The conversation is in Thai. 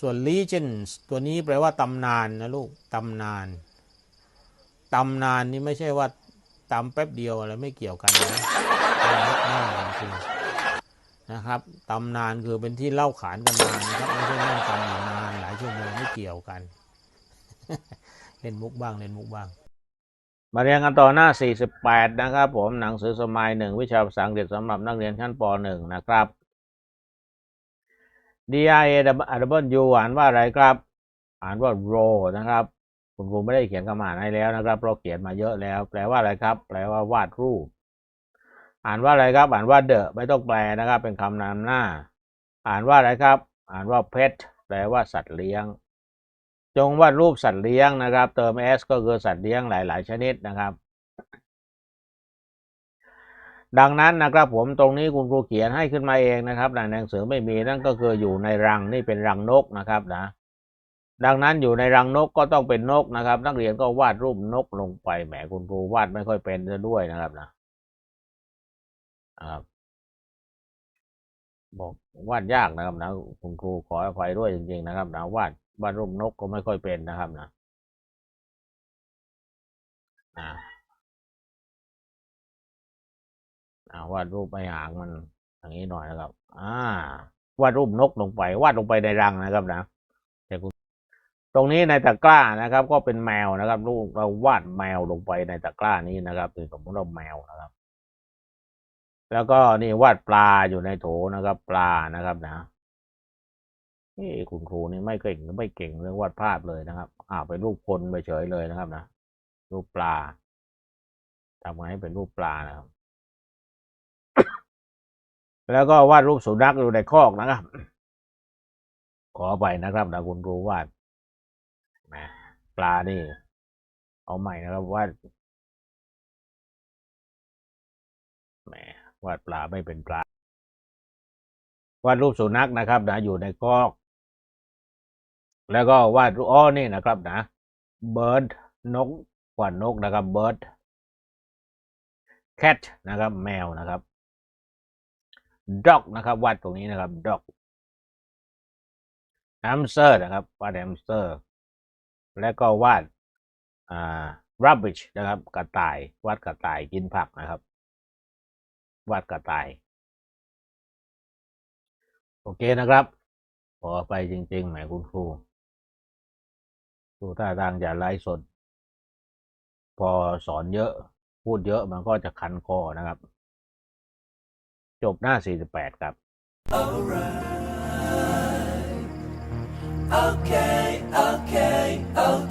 ส่วน legends ตัวนี้แปลว่าตำนานนะลูกตำนานตำนานนี่ไม่ใช่ว่าตำแป๊บเดียวอะไรไม่เกี่ยวกันนะเป็นลึกมาจริงนะครับตำนานคือเป็นที่เล่าขานกันมานะครับไม่ใช่นั่งฟังอยู่นานหลายชั่วโมงไม่เกี่ยวกัน เล่นมุกบ้างเล่นมุกบ้าง มาเรียนกันต่อหน้า 48 นะครับ ผมหนังสือสมัยหนึ่งวิชาภาษาอังกฤษสำหรับนักเรียนชั้นป .1 นะครับ D I A W อ่านว่าอะไรครับ อ่านว่า row นะครับ คุณครูไม่ได้เขียนคำอ่านให้แล้วนะครับเราเขียนมาเยอะแล้ว แปลว่าอะไรครับ แปลว่าวาดรูป อ่านว่าอะไรครับ อ่านว่า the ไม่ต้องแปลนะครับ เป็นคำนำหน้า อ่านว่าอะไรครับ อ่านว่า pet แปลว่าสัตว์เลี้ยง จงวาดรูปสัตว์เลี้ยงนะครับ เติม s ก็คือสัตว์เลี้ยงหลาย ๆ ชนิดนะครับ ดังนั้นนะครับผมตรงนี้คุณครูเขียนให้ขึ้นมาเองนะครับในหนังสือไม่มีนั่นก็คืออยู่ในรังนี่เป็นรังนกนะครับนะ ดังนั้นอยู่ในรังนกก็ต้องเป็นนกนะครับ นักเรียนก็วาดรูปนกลงไปแหมคุณครูวาดไม่ค่อยเป็นซะด้วยนะครับนะครับบอกวาดยากนะครับนะคุณครูขออภัยด้วยจริง ๆ นะครับนะวาดวาดรูปนกก็ไม่ค่อยเป็นนะครับนะอ่า วาดรูปใบหางมันอย่างนี้หน่อยนะครับ อ่าวาดรูปนกลงไป วาดลงไปในรังนะครับนะแต่คุณตรงนี้ในตะกร้านะครับ ก็เป็นแมวนะครับรูปเราวาดแมวลงไปในตะกร้านี้นะครับคือสมมติเราแมวนะครับ แล้วก็นี่วาดปลาอยู่ในโถนะครับ ปลานะครับนะนี่คุณครูนี่ไม่เก่งไม่เก่งเรื่องวาดภาพเลยนะครับ อ่าวเป็นรูปคนไปเฉยเลยนะครับนะรูปปลาทำไงให้เป็นรูปปลานะครับ แล้วก็วาดรูปสุนัขอยู่ในคอกนะครับ ขอไปนะครับนะคุณครูวาดแหมปลานี่ เอาใหม่นะครับวาดแหมวาดปลาไม่เป็นปลาวาดรูปสุนัขนะครับนะอยู่ในคอก แล้วก็วาดรูปอ้อนี่นะครับนะ bird นกกว่านกนะครับ bird cat นะครับ แมวนะครับ dog นะครับวาดตรงนี้นะครับ dog hamster นะครับวาด hamster แล้วก็วาดอ่า rubbish นะครับ กระต่าย วาดกระต่ายกินผักนะครับ วาดกระต่าย โอเคนะครับ ขอไปจริงๆแหมคุณครูดูท่าทางจะไลฟ์สด พอสอนเยอะ พูดเยอะมันก็จะคันคอนะครับ จบหน้า 48 ครับ Alright. Okay, okay, okay.